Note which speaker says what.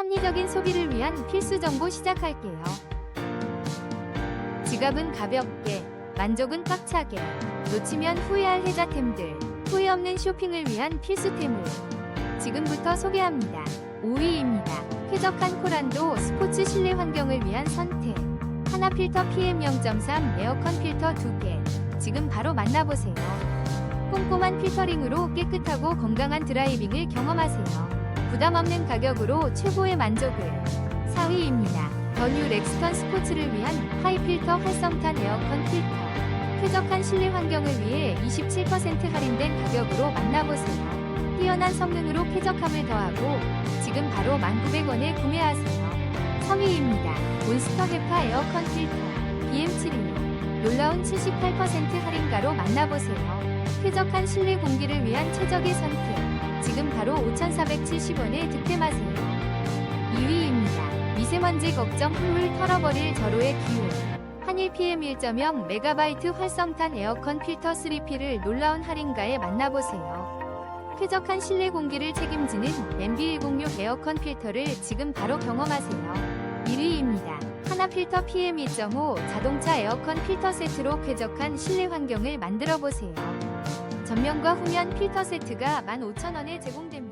Speaker 1: 합리적인 소비를 위한 필수 정보 시작할게요. 지갑은 가볍게, 만족은 꽉차게, 놓치면 후회할 혜자템들, 후회 없는 쇼핑을 위한 필수템을 지금부터 소개합니다. 5위입니다. 쾌적한 코란도 스포츠 실내 환경을 위한 선택. 하나 필터 PM0.3 에어컨 필터 2개. 지금 바로 만나보세요. 꼼꼼한 필터링으로 깨끗하고 건강한 드라이빙을 경험하세요. 부담 없는 가격으로 최고의 만족을. 4위입니다. 더뉴 렉스턴 스포츠를 위한 하이필터 활성탄 에어컨 필터. 쾌적한 실내 환경을 위해 27% 할인된 가격으로 만나보세요. 뛰어난 성능으로 쾌적함을 더하고 지금 바로 1,900원에 구매하세요. 3위입니다. 몬스터 헤파 에어컨 필터 BM716 놀라운 78% 할인가로 만나보세요. 쾌적한 실내 공기를 위한 최적의 선택. 지금 바로 5,470원에 득템하세요. 2위입니다. 미세먼지 걱정 훌훌 털어버릴 절호의 기운. 한일 PM 1.0 메가바이트 활성탄 에어컨 필터 3P를 놀라운 할인가에 만나보세요. 쾌적한 실내 공기를 책임지는 MB106 에어컨 필터를 지금 바로 경험하세요. 1위입니다. 하나 필터 PM 2.5 자동차 에어컨 필터 세트로 쾌적한 실내 환경을 만들어 보세요. 전면과 후면 필터 세트가 15,000원에 제공됩니다.